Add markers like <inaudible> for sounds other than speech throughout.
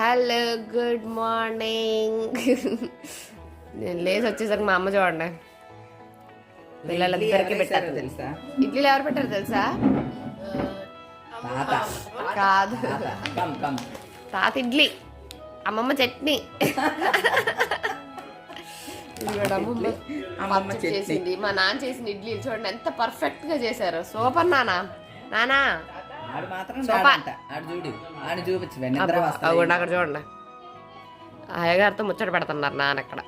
Hello good morning నేను లేచి వచ్చేసరికి మా అమ్మ చూడండి. పిల్లలందరికీ పెట్టారు తెలుసా? ఇడ్లీలు ఎవరు పెట్టారు తెలుసా? కాదు. తాత ఇడ్లీ అమ్మమ్మ చట్నీ. అమ్మమ్మ. చేసింది. మా నాన్న చేసిన ఇడ్లీలు చూడండి ఎంత పర్ఫెక్ట్గా చేశారు. సూపర్ నానా నానా చూడు అక్కడ చూడండి. అయ్యగారితో ముచ్చట పెడుతున్నారు నాన్న ఇక్కడ.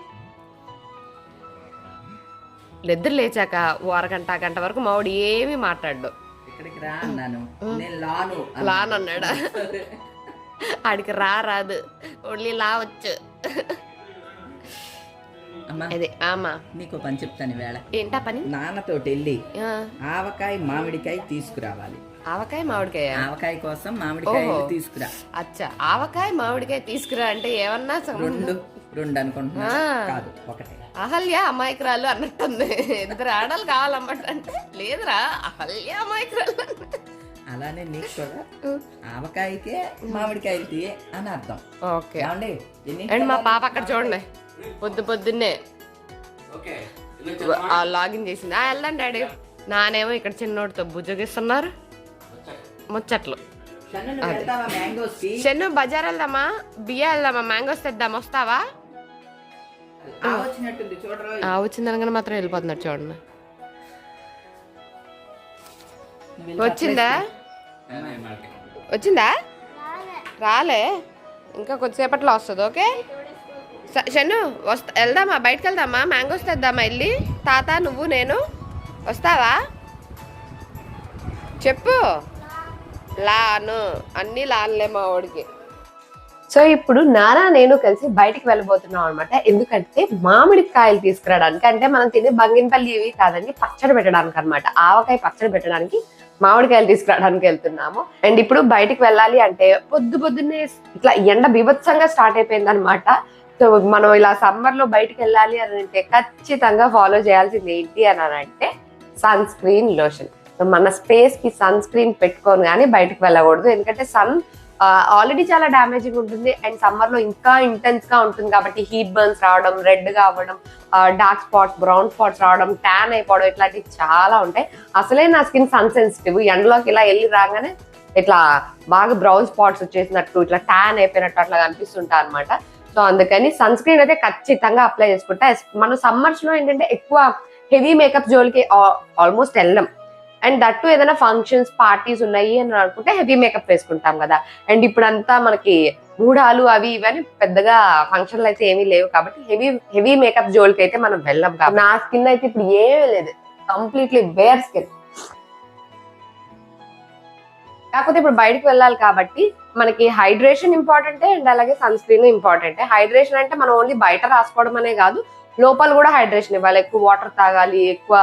నిద్ర లేచాక ఓ అరగంట గంట వరకు మావాడు ఏమీ మాట్లాడు ఇక్కడికి రా అన్నాను. నేను లాను అన్నాడా <laughs> ఆడికి రా రాదు ఓన్లీ లా వచ్చు అదే ఆమా. నీకు పని చెప్తాను వేళ. ఏంటా పని? నాన్నతోటి వెళ్ళి ఆ, ఆవకాయ మామిడికాయ తీసుకురావాలి. ఆవకాయ మామిడికాయ? ఆవకాయ కోసం మామిడికాయలు ఓహో. తీసుకురా. అచ్చా. ఆవకాయ మామిడికాయ తీసుకురా అంటే ఏమన్నా రెండు రెండు అనుకుంటున్నా. కాదు ఒకటే. అహల్య అమాయకురాలు అన్నట్టుంది. ఇద్దరు ఆడలు కావాలన్నమాట అంటే లేదురా అహల్య అమాయకురాలు. అలానే నీకు కూడా ఆవకాయకే మామిడికాయలు తీయ అని అర్థం. ఓకే. ఏమండి? ఎన్ని అండ్ మా పాప అక్కడ చూడండి. పొద్దు పొద్దున్నే. ఆ లాగిన్ చేసింది. ఆ వెళ్దాం డాడీ. నానేమో ఇక్కడ చిన్నోడితో బుజ్జగిస్తున్నారు. ముచ్చట్లు. చెన్ను బజార్ వెళ్దామా? బియ్య వెళ్దామా? మ్యాంగోస్ తెద్దాం. వస్తావా? ఆ వచ్చినట్టుంది చూడరా. ఆ వచ్చింది అనగానే మాత్రం వెళ్ళిపోతున్నాడు చూడండి. వచ్చిందా? వచ్చిందా? రాలే. ఇంకా కొద్దిసేపట్లో వస్తుంది ఓకే? స- షన్ను వస్తా వెళ్దామా? బయటకు వెళ్దామా? మ్యాంగోస్ తెద్దామా వెళ్ళి? తాత నువ్వు నేను వస్తావా? చెప్పు. లాను. అన్నీ లాన్లే మా వాడికి. సో ఇప్పుడు నానా నేను కలిసి బయటికి వెళ్ళబోతున్నాం అనమాట ఎందుకంటే మామిడికాయలు తీసుకురావడానికి అంటే మనం తినే బంగినపల్లి ఇవి కాదండి పచ్చడి పెట్టడానికి అనమాట ఆవకాయ పచ్చడి పెట్టడానికి మామిడికాయలు తీసుకురావడానికి వెళ్తున్నాము. అండ్ ఇప్పుడు బయటికి వెళ్ళాలి అంటే పొద్దు పొద్దున్నే ఇట్లా ఎండ బీభత్సంగా స్టార్ట్ అయిపోయింది అనమాట సో మనం ఇలా సమ్మర్లో బయటికి వెళ్ళాలి అని అంటే ఖచ్చితంగా ఫాలో చేయాల్సింది ఏంటి అని అంటే సన్ స్క్రీన్ లోషన్. సో మన స్పేస్కి సన్ స్క్రీన్ పెట్టుకొని కానీ బయటకు వెళ్ళకూడదు. ఎందుకంటే సన్ ఆల్రెడీ చాలా డ్యామేజింగ్ ఉంటుంది. అండ్ సమ్మర్లో ఇంకా ఇంటెన్స్గా ఉంటుంది కాబట్టి హీట్ బర్న్స్ రావడం రెడ్గా అవ్వడం డార్క్ స్పాట్స్ బ్రౌన్ స్పాట్స్ రావడం ట్యాన్ అయిపోవడం ఇట్లాంటివి చాలా ఉంటాయి. అసలే నా స్కిన్ సన్ సెన్సిటివ్ ఎండలోకి ఇలా వెళ్ళి రాగానే ఇట్లా బాగా బ్రౌన్ స్పాట్స్ వచ్చేసినట్టు ఇట్లా ట్యాన్ అయిపోయినట్టు అట్లా కనిపిస్తుంటా అనమాట సో అందుకని సన్ స్క్రీన్ అయితే ఖచ్చితంగా అప్లై చేసుకుంటా. మన మనం సమ్మర్స్లో ఏంటంటే ఎక్కువ హెవీ మేకప్ జోలికి ఆల్మోస్ట్ వెళ్ళం. అండ్ దట్టు ఏదైనా ఫంక్షన్స్ పార్టీస్ ఉన్నాయి అని అనుకుంటే హెవీ మేకప్ వేసుకుంటాం కదా. అండ్ ఇప్పుడంతా మనకి గూడాలు అవి ఇవన్నీ పెద్దగా ఫంక్షన్లు అయితే ఏమీ లేవు కాబట్టి హెవీ హెవీ మేకప్ జోలికి అయితే మనం వెళ్ళం కాబట్టి. నా స్కిన్ అయితే ఇప్పుడు ఏమీ లేదు. కంప్లీట్లీ వేర్ స్కిన్ కాకపోతే ఇప్పుడు బయటకు వెళ్ళాలి కాబట్టి మనకి హైడ్రేషన్ ఇంపార్టెంటే అండ్ అలాగే సన్ స్క్రీన్ ఇంపార్టెంటే హైడ్రేషన్ అంటే మనం ఓన్లీ బయట రాసుకోవడం అనే కాదు లోపల కూడా హైడ్రేషన్ ఇవ్వాలి. ఎక్కువ వాటర్ తాగాలి ఎక్కువ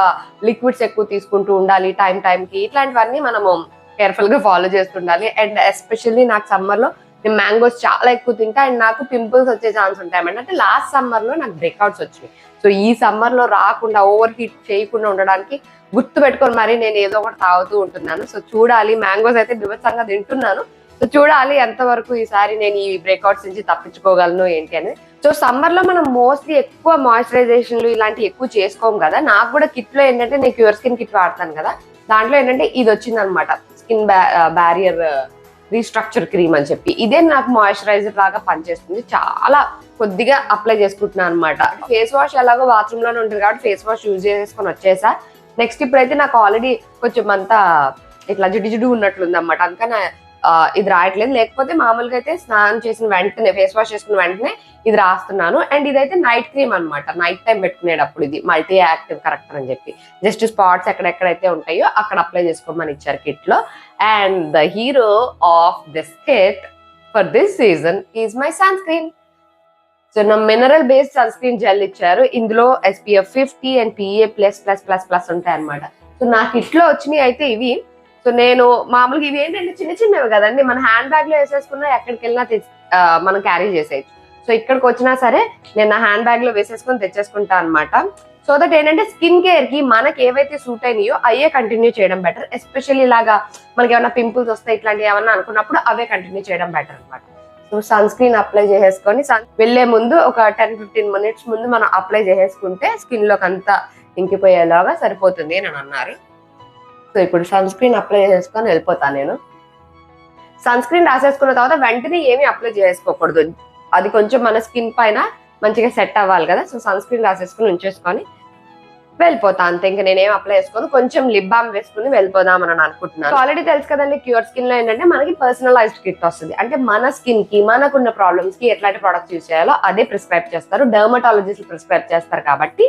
లిక్విడ్స్ ఎక్కువ తీసుకుంటూ ఉండాలి టైం టైంకి ఇట్లాంటివన్నీ మనము కేర్ఫుల్గా ఫాలో చేస్తుండాలి. అండ్ ఎస్పెషల్లీ నాకు సమ్మర్లో నేను మ్యాంగోస్ చాలా ఎక్కువ తింటా. అండ్ నాకు పింపుల్స్ వచ్చే ఛాన్స్ ఉంటాయి అంటే లాస్ట్ సమ్మర్లో నాకు బ్రేక్అవుట్స్ వచ్చినాయి. సో ఈ సమ్మర్లో రాకుండా ఓవర్ హీట్ చేయకుండా ఉండడానికి గుర్తు పెట్టుకొని మరి నేను ఏదో ఒకటి తాగుతూ ఉంటున్నాను. సో చూడాలి. మ్యాంగోస్ అయితే బిభత్సంగా తింటున్నాను. సో చూడాలి ఎంతవరకు ఈసారి నేను ఈ బ్రేక్అవుట్స్ నుంచి తప్పించుకోగలను ఏంటి అనేది సో సమ్మర్లో మనం మోస్ట్లీ ఎక్కువ మాయిశ్చరైజేషన్లు ఇలాంటివి ఎక్కువ చేసుకోము కదా. నాకు కూడా కిట్లో ఏంటంటే నేను క్యూర్ స్కిన్ కిట్ వాడతాను కదా. దాంట్లో ఏంటంటే ఇది వచ్చింది అనమాట స్కిన్ బ్యారియర్ రీస్ట్రక్చర్ క్రీమ్ అని చెప్పి. ఇదే నాకు మాయిశ్చరైజర్ లాగా పనిచేస్తుంది. చాలా కొద్దిగా అప్లై చేసుకుంటున్నాను అనమాట. ఫేస్ వాష్ ఎలాగో బాత్రూమ్లోనే ఉంటుంది కాబట్టి ఫేస్ వాష్ యూజ్ చేసుకొని వచ్చేసా. నెక్స్ట్ ఇప్పుడైతే నాకు ఆల్రెడీ కొంచెం అంతా ఇట్లా జిడి జిడ్డు ఉన్నట్లుంది అనమాట అందుకని ఇది రాయట్లేదు. లేకపోతే మామూలుగా అయితే స్నానం చేసిన వెంటనే ఫేస్ వాష్ చేసుకున్న వెంటనే ఇది రాస్తున్నాను. అండ్ ఇదైతే నైట్ క్రీమ్ అనమాట నైట్ టైం పెట్టుకునేటప్పుడు ఇది మల్టీ యాక్టివ్ కరెక్టర్ అని చెప్పి. జస్ట్ స్పాట్స్ ఎక్కడెక్కడైతే ఉంటాయో అక్కడ అప్లై చేసుకోమని ఇచ్చారు కిట్లో and the hero of this kit for this season is my sunscreen so నా mineral based sunscreen gel ఇచ్చారు ఇందులో SPF fifty and PA plus plus plus plus ఉంటాయి అనమాట సో నా కిట్లో వచ్చినాయి అయితే ఇవి. సో నేను మామూలుగా ఇవి ఏంటంటే చిన్న చిన్నవి కదండి. మన హ్యాండ్ బ్యాగ్లో వేసేసుకున్నా ఎక్కడికి వెళ్ళినా తెచ్చి- మనం క్యారీ చేసేయచ్చు. సో ఇక్కడికి వచ్చినా సరే నేను నా హ్యాండ్ బ్యాగ్లో వేసేసుకొని తెచ్చేసుకుంటా అనమాట సో దట్ ఏంటంటే స్కిన్ కేర్కి మనకి ఏవైతే సూట్ అయినాయో అయ్యే కంటిన్యూ చేయడం బెటర్ ఎస్పెషల్లీ ఇలాగా మనకి ఏమైనా పింపుల్స్ వస్తాయి ఇట్లాంటివి ఏమన్నా అనుకున్నప్పుడు అవే కంటిన్యూ చేయడం బెటర్ అనమాట సో సన్ స్క్రీన్ అప్లై చేసేసుకొని సన్ వెళ్ళే ముందు ఒక టెన్ ఫిఫ్టీన్ మినిట్స్ ముందు మనం అప్లై చేసేసుకుంటే స్కిన్లోకి అంతా ఇంకిపోయేలాగా సరిపోతుంది అని అన్నారు. సో ఇప్పుడు సన్ స్క్రీన్ అప్లై చేసుకొని వెళ్ళిపోతాను నేను. సన్ స్క్రీన్ రాసేసుకున్న తర్వాత వెంటనే ఏమీ అప్లై చేసుకోకూడదు. అది కొంచెం మన స్కిన్ పైన మంచిగా సెట్ అవ్వాలి కదా సో సన్ స్క్రీన్ రాసేసుకుని ఉంచేసుకొని వెళ్ళిపోతా అంతే ఇంకా నేనేం అప్లై చేసుకొని కొంచెం లిప్ బామ్ వేసుకుని వెళ్ళిపోదాం అని అనుకుంటున్నాను. ఆల్రెడీ తెలుసు కదండి క్యూర్ స్కిన్లో ఏంటంటే మనకి పర్సనలైజ్డ్ కిట్ వస్తుంది. అంటే మన స్కిన్కి మనకున్న ప్రాబ్లమ్స్కి ఎట్లాంటి ప్రొడక్ట్స్ యూస్ చేయాలో అదే ప్రిస్క్రైబ్ చేస్తారు. డర్మటాలజిస్ట్ ప్రిస్క్రైబ్ చేస్తారు కాబట్టి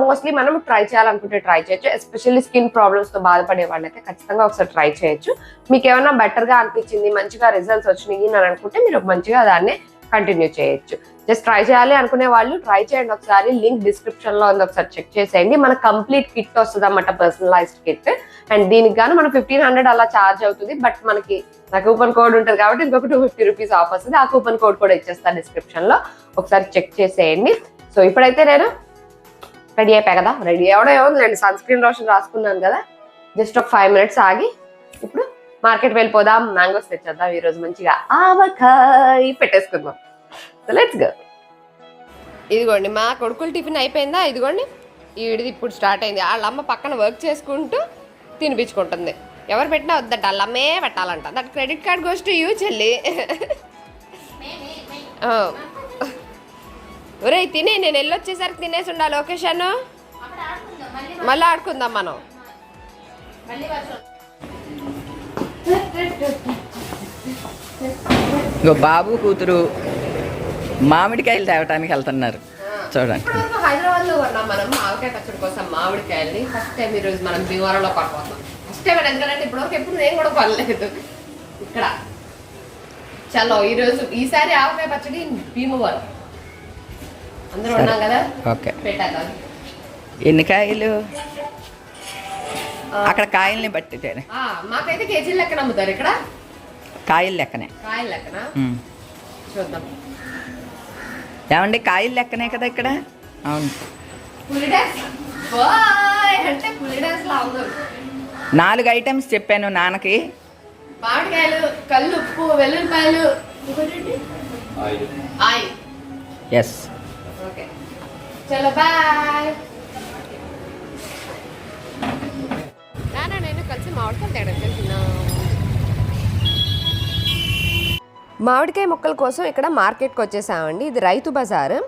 మోస్ట్లీ మనం ట్రై చేయాలనుకుంటే ట్రై చేయొచ్చు. ఎస్పెషల్లీ స్కిన్ ప్రాబ్లమ్స్తో బాధపడే వాళ్ళైతే ఖచ్చితంగా ఒకసారి ట్రై చేయొచ్చు. మీకు ఏమైనా బెటర్గా అనిపించింది మంచిగా రిజల్ట్స్ వచ్చినాయి అని అనుకుంటే మీరు మంచిగా దాన్ని కంటిన్యూ చేయొచ్చు. జస్ట్ ట్రై చేయాలి అనుకునే వాళ్ళు ట్రై చేయండి ఒకసారి. లింక్ డిస్క్రిప్షన్లో ఉంది. ఒకసారి చెక్ చేసేయండి. మన కంప్లీట్ కిట్ వస్తుంది అన్నమాట పర్సనలైజ్డ్ కిట్. అండ్ దీనికి గాను మన ఫిఫ్టీన్ హండ్రెడ్ అలా చార్జ్ అవుతుంది. బట్ మనకి నా కూపన్ కోడ్ ఉంటుంది కాబట్టి ఇంకొక టూ ఫిఫ్టీ రూపీస్ ఆఫ్ వస్తుంది. ఆ కూపన్ కోడ్ కూడా ఇచ్చేస్తాను డిస్క్రిప్షన్లో ఒకసారి చెక్ చేసేయండి. సో ఇప్పుడైతే నేను రెడీ అయిపోయా కదా? రెడీ అవ్వడం ఏముంది సన్ స్క్రీన్ రోషన్ రాసుకున్నాను కదా. జస్ట్ ఒక ఫైవ్ మినిట్స్ ఆగి ఇప్పుడు మార్కెట్ వెళ్ళిపోదాం మ్యాంగోస్ తెచ్చేద్దాం ఈ రోజు మంచిగా ఆవకాయ పెట్టేసుకుందాం. సో లెట్స్ గో ఇదిగోండి మా కొడుకులు టిఫిన్ అయిపోయిందా? ఇదిగోండి. ఈడిది ఇప్పుడు స్టార్ట్ అయింది. వాళ్ళ అమ్మ పక్కన వర్క్ చేసుకుంటూ తినిపించుకుంటుంది. ఎవరు పెట్టినా వద్దట అమ్మే పెట్టాలంట. That credit card goes to you చెల్లి. ఆ. ఒరేయ్ తినే నేను వెళ్ళొచ్చేసరికి తినేసి ఉండాలి లొకేషన్ మళ్ళీ ఆడుకుందాం మనం. ఇంకో బాబు కూతురు మామిడికాయలు తేవటానికి వెళ్తున్నారు. చూడండి. హైదరాబాద్లో ఉన్నాం మనం ఆవకాయ పచ్చడి కోసం మామిడికాయల్ని ఫస్ట్ టైం ఈ రోజు మనం భీమవరంలో కొనుక్కోతాం ఫస్ట్ టైం ఎందుకంటే ఇప్పుడు వరకు ఎప్పుడు నేను కూడా కొనలేదు. ఇక్కడ. చలో ఈ రోజు ఈసారి ఆవకాయ పచ్చడి భీమవరం. అందరూ. ఉన్నాం కదా? ఓకే. పెట్టేద్దాం. ఎన్ని కాయలు? అక్కడ కాయల్ని బట్టి మాకైతే కేజీల లెక్కన అమ్ముతారు ఇక్కడ. కాయలు లెక్కనే. కాయల లెక్కన. చూద్దాం. ఏమండి కాయలు లెక్కనే కదా ఇక్కడ? అవును. నాలుగు ఐటమ్స్ చెప్పాను నాన్నకి. మామిడికాయలు కళ్ళు ఉప్పు వెల్లుల్లిపాయలు. Yes okay. చలో బాయ్. నేను మామిడికాయలు తేడానికి వెళ్తున్నాం మామిడికాయ ముక్కల కోసం ఇక్కడ మార్కెట్కి వచ్చేసామండి. ఇది రైతు బజార్.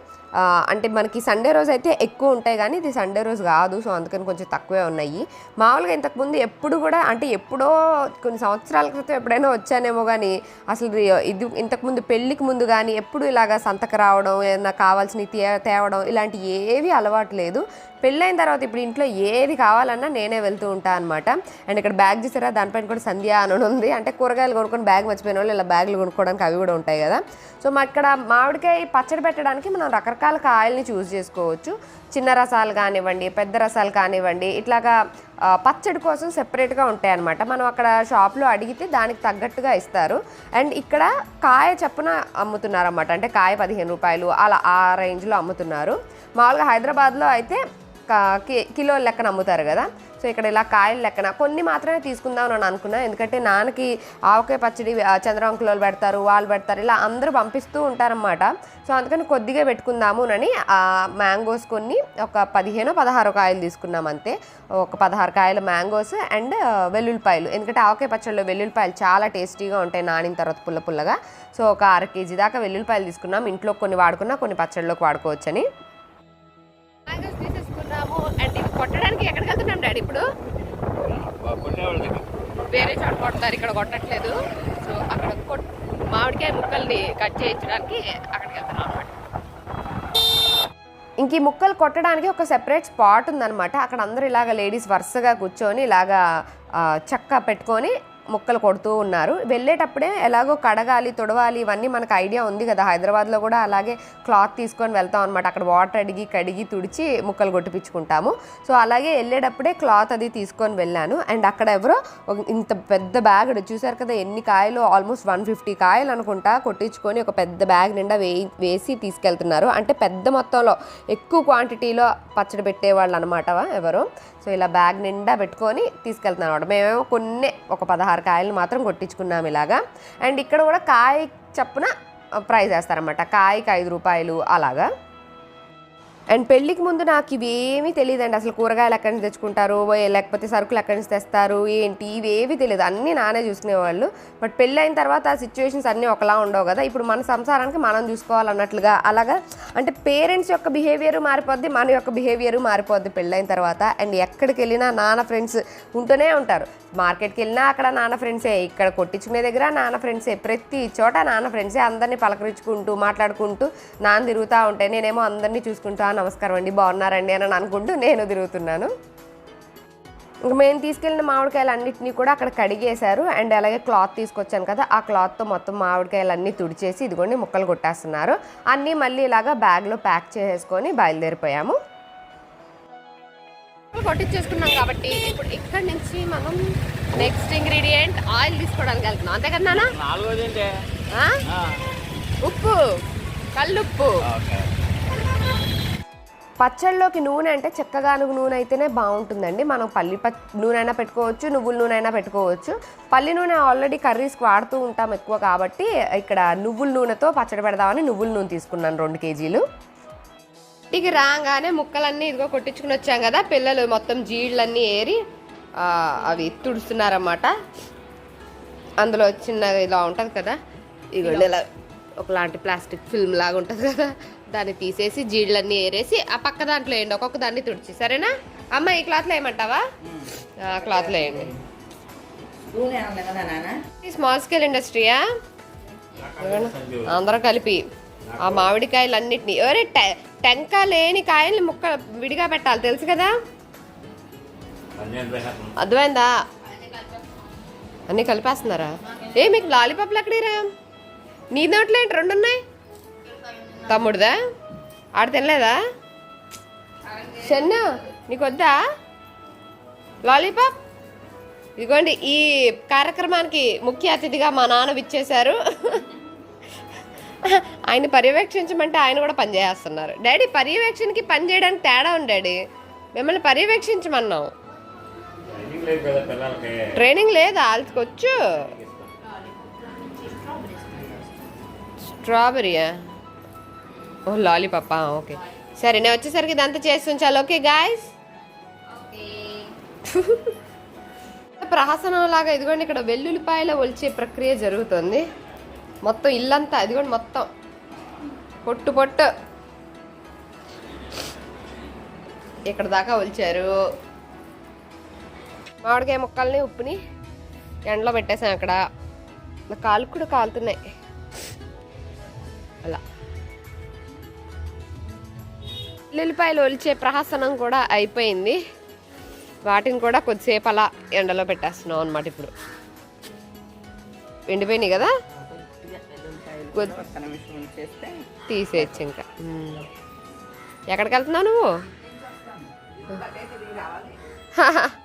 అంటే మనకి సండే రోజు అయితే ఎక్కువ ఉంటాయి కానీ ఇది సండే రోజు కాదు సో అందుకని కొంచెం తక్కువే ఉన్నాయి. మామూలుగా ఇంతకుముందు ఎప్పుడు కూడా అంటే ఎప్పుడో కొన్ని సంవత్సరాల క్రితం ఎప్పుడైనా వచ్చానేమో కానీ అసలు ఇది- ఇంతకుముందు పెళ్ళికి ముందు కానీ ఎప్పుడు ఇలాగా సంతకు రావడం ఏదైనా కావాల్సినవి తే తేవడం ఇలాంటి ఏవి అలవాటు లేదు. పెళ్ళైన తర్వాత ఇప్పుడు ఇంట్లో ఏది కావాలన్నా నేనే వెళ్తూ ఉంటాను అనమాట అండ్ ఇక్కడ బ్యాగ్ చూసారా? దానిపైన కూడా సంధ్య అని ఉంది. అంటే కూరగాయలు కొనుక్కొని బ్యాగ్ మర్చిపోయిన వాళ్ళు ఇలా బ్యాగులు కొనుక్కోవడానికి అవి కూడా ఉంటాయి కదా. సో మా ఇక్కడ మామిడికాయ పచ్చడి పెట్టడానికి మనం రకరకాల కాయల్ని చూస్ చేసుకోవచ్చు. చిన్న రసాలు కానివ్వండి పెద్ద రసాలు కానివ్వండి ఇట్లాగా పచ్చడి కోసం సెపరేట్గా ఉంటాయి అనమాట మనం అక్కడ షాప్లో అడిగితే దానికి తగ్గట్టుగా ఇస్తారు. అండ్ ఇక్కడ కాయ చప్పున అమ్ముతున్నారు అనమాట అంటే కాయ పదిహేను రూపాయలు అలా ఆ రేంజ్లో అమ్ముతున్నారు. మామూలుగా హైదరాబాద్లో అయితే కిలో లెక్కన అమ్ముతారు కదా. సో ఇక్కడ ఇలా కాయలు లెక్కన. కొన్ని మాత్రమే తీసుకుందాం అని అనుకున్నాను ఎందుకంటే నాన్నకి ఆవకాయ పచ్చడి ఆ, పెడతారు వాళ్ళు పెడతారు ఇలా అందరూ పంపిస్తూ ఉంటారనమాట సో అందుకని కొద్దిగా పెట్టుకుందాము అని మ్యాంగోస్ కొన్ని ఒక పదిహేను పదహారు కాయలు తీసుకున్నాం అంతే. ఒక పదహారు కాయల మ్యాంగోస్ అండ్ వెల్లుల్లిపాయలు. ఎందుకంటే ఆవకాయ పచ్చడిలో వెల్లుల్లిపాయలు చాలా టేస్టీగా ఉంటాయి నానిన తర్వాత పుల్ల పుల్లగా. సో ఒక అర కేజీ దాకా వెల్లుల్లిపాయలు తీసుకున్నాం. ఇంట్లో కొన్ని వాడుకున్నా కొన్ని పచ్చడిలోకి వాడుకోవచ్చని మ్యాంగోస్ తీసేసుకున్నాము అండ్ ఇది కొట్టడానికి ఎక్కడికి వెళ్తున్నాం డాడీ ఇప్పుడు వేరే చోట కొడతారు ఇక్కడ కొట్టట్లేదు. సో అక్కడ మామిడికాయ ముక్కల్ని కట్ చేయించడానికి అక్కడికి వెళ్తున్నాం అనమాట ఇంక ఈ ముక్కలు కొట్టడానికి ఒక సెపరేట్ స్పాట్ ఉందన్నమాట. అక్కడ అందరూ ఇలాగ లేడీస్ వరుసగా కూర్చొని ఇలాగా ఆ, చెక్క పెట్టుకొని ముక్కలు కొడుతూ ఉన్నారు. వెళ్ళేటప్పుడే ఎలాగో కడగాలి తుడవాలి ఇవన్నీ మనకు ఐడియా ఉంది కదా. హైదరాబాద్లో కూడా అలాగే క్లాత్ తీసుకొని వెళ్తాం అనమాట అక్కడ వాటర్ అడిగి కడిగి తుడిచి ముక్కలు కొట్టిపించుకుంటాము. సో అలాగే వెళ్ళేటప్పుడే క్లాత్ అది తీసుకొని వెళ్ళాను. అండ్ అక్కడ ఎవరో ఇంత పెద్ద బ్యాగ్ చూసారు కదా ఎన్ని కాయలు? ఆల్మోస్ట్ వన్ ఫిఫ్టీ కాయలు అనుకుంటా కొట్టించుకొని ఒక పెద్ద బ్యాగ్ నిండా వేయి వేసి తీసుకెళ్తున్నారు. అంటే పెద్ద మొత్తంలో ఎక్కువ క్వాంటిటీలో పచ్చడి పెట్టేవాళ్ళు అనమాట ఎవరు? సో ఇలా బ్యాగ్ నిండా పెట్టుకొని తీసుకెళ్తున్నాను అనమాట మేమేమో కొన్ని ఒక పదహారు కాయలు మాత్రం కొట్టించుకున్నాము ఇలాగా. అండ్ ఇక్కడ కూడా కాయ చప్పున ప్రైస్ వేస్తారనమాట కాయకి ఐదు రూపాయలు అలాగా. అండ్ పెళ్ళికి ముందు నాకు ఇవేమీ తెలియదండి అసలు కూరగాయలు ఎక్కడి నుంచి తెచ్చుకుంటారు? లేకపోతే సరుకులు ఎక్కడి నుంచి తెస్తారు? ఏంటి? ఇవేవి తెలియదు అన్నీ నానే చూసుకునేవాళ్ళు. బట్ పెళ్ళి అయిన తర్వాత ఆ సిచ్యువేషన్స్ అన్నీ ఒకలా ఉండవు కదా. ఇప్పుడు మన సంసారానికి మనం చూసుకోవాలన్నట్లుగా అలాగా అంటే పేరెంట్స్ యొక్క బిహేవియర్ మారిపోద్ది మన యొక్క బిహేవియర్ మారిపోద్ది పెళ్ళైన తర్వాత. అండ్ ఎక్కడికి వెళ్ళినా నాన్న ఫ్రెండ్స్ ఉంటూనే ఉంటారు. మార్కెట్కి వెళ్ళినా అక్కడ నాన్న ఫ్రెండ్సే. ఇక్కడ కొట్టించుకునే దగ్గర నాన్న ఫ్రెండ్సే. ప్రతి చోట నాన్న ఫ్రెండ్సే. అందరినీ పలకరించుకుంటూ మాట్లాడుకుంటూ నాన్న తిరుగుతూ ఉంటాయి నేనేమో అందరినీ చూసుకుంటాను నమస్కారం అండి బాగున్నారండి అని అనుకుంటూ నేను తిరుగుతున్నాను. ఇంక మేము తీసుకెళ్ళిన మామిడికాయలు అన్నింటినీ కూడా అక్కడ కడిగేశారు. అండ్ అలాగే క్లాత్ తీసుకొచ్చాను కదా ఆ క్లాత్తో మొత్తం మామిడికాయలు అన్నీ తుడిచేసి ఇదిగోండి ముక్కలు కొట్టేస్తున్నారు. అన్నీ మళ్ళీ ఇలాగా బ్యాగ్లో ప్యాక్ చేసేసుకొని బయలుదేరిపోయాము. కొట్టించేసుకున్నాం కాబట్టి ఇప్పుడు ఇక్కడ నుంచి మనం నెక్స్ట్ ఇంగ్రీడియంట్ ఆయిల్ తీసుకోవడానికి వెళ్తున్నాం. అంతే కదా నాన్న? నాలుగోది ఏంటి? ఆ? ఉప్పు. కల్లుప్పు. పచ్చళ్ళలోకి నూనె అంటే చెక్కగానుగు నూనె అయితేనే బాగుంటుందండి. మనం పల్లి ప నూనె అయినా పెట్టుకోవచ్చు నువ్వుల నూనె అయినా పెట్టుకోవచ్చు. పల్లి నూనె ఆల్రెడీ కర్రీస్కి వాడుతూ ఉంటాం ఎక్కువ కాబట్టి ఇక్కడ నువ్వుల నూనెతో పచ్చడి పెడదామని నువ్వుల నూనె తీసుకున్నాను రెండు కేజీలు. ఇంటికి రాగానే ముక్కలన్నీ ఇదిగో కొట్టించుకుని వచ్చాం కదా పిల్లలు మొత్తం జీళ్ళన్నీ ఏరి ఆ, అవి తుడుస్తున్నారన్నమాట. అందులో చిన్న ఇలా ఉంటుంది కదా ఇలా ఒకలాంటి ప్లాస్టిక్ ఫిల్మ్ లాగా ఉంటుంది కదా. దాన్ని తీసేసి జీళ్ళన్నీ ఏరేసి ఆ పక్క దాంట్లో వేయండి. ఒక్కొక్క దాన్ని తుడిచి. సరేనా? అమ్మ ఈ క్లాత్లో వేయమంటావా ఆ క్లాత్లో వేయండి. ఈ స్మాల్ స్కేల్ ఇండస్ట్రీయా? అందరూ కలిపి. ఆ మామిడికాయలు అన్నిటిని ఎవరే టెంక లేని కాయల్ని ముక్క విడిగా పెట్టాలి. తెలుసు కదా? అర్థమైందా? అన్నీ కలిపేస్తున్నారా? ఏ మీకు లాలీపాప్లు ఎక్కడిరా? నీ నోట్లో ఏంటి? రెండు ఉన్నాయి తమ్ముడుదా? ఆడ తినలేదా? చెన్న నీకు వద్దా? లాలీపాప్? ఇదిగోండి ఈ కార్యక్రమానికి ముఖ్య అతిథిగా మా నాన్న విచ్చేశారు. ఆయన పర్యవేక్షించమంటే ఆయన కూడా పని చేస్తున్నారు. డాడీ పర్యవేక్షణకి పని చేయడానికి తేడా ఉంది డాడీ. మిమ్మల్ని పర్యవేక్షించమన్నాం ట్రైనింగ్ లేదు ట్రైనింగ్ వాళ్ళకి వచ్చు. స్ట్రాబెరీయా ఓ లాలీపాపా ఓకే. సరే నేను వచ్చేసరికి ఇదంతా చేసి ఉంచాలి ఓకే గాయస్ <laughs> ప్రహసనం లాగా ఇదిగోండి ఇక్కడ వెల్లుల్లిపాయలు ఒలిచే ప్రక్రియ జరుగుతుంది. మొత్తం ఇల్లంతా ఇదిగోండి మొత్తం. పొట్టు పొట్టు. ఇక్కడ దాకా ఒలిచారు. మామిడికాయ ముక్కల్ని ఉప్పుని ఎండలో పెట్టేసాం అక్కడ. కాలు కూడా కాలుతున్నాయి. అలా. ఉల్లిపాయలు ఒలిచే ప్రహసనం కూడా అయిపోయింది. వాటిని కూడా కొద్దిసేపు అలా ఎండలో పెట్టేస్తున్నాం అనమాట ఇప్పుడు. ఎండిపోయినాయి కదా? తీసేయచ్చు ఇంకా. ఎక్కడికి వెళ్తున్నావు నువ్వు? <laughs>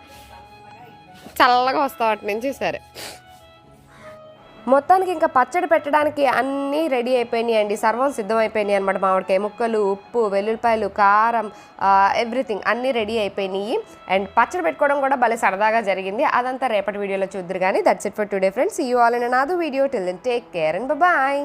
చల్లగా వస్తావు అటు నుంచి సరే. మొత్తానికి ఇంకా పచ్చడి పెట్టడానికి అన్నీ రెడీ అయిపోయినాయి అండి. సర్వం సిద్ధమైపోయినాయి అనమాట మామిడికాయ ముక్కలు ఉప్పు వెల్లుల్లిపాయలు కారం ఎవ్రీథింగ్ అన్నీ రెడీ అయిపోయినాయి. అండ్ పచ్చడి పెట్టుకోవడం కూడా భలే సరదాగా జరిగింది. అదంతా రేపటి వీడియోలో చూద్దరు కానీ that's it for today friends you all in నాదు video till take care and bye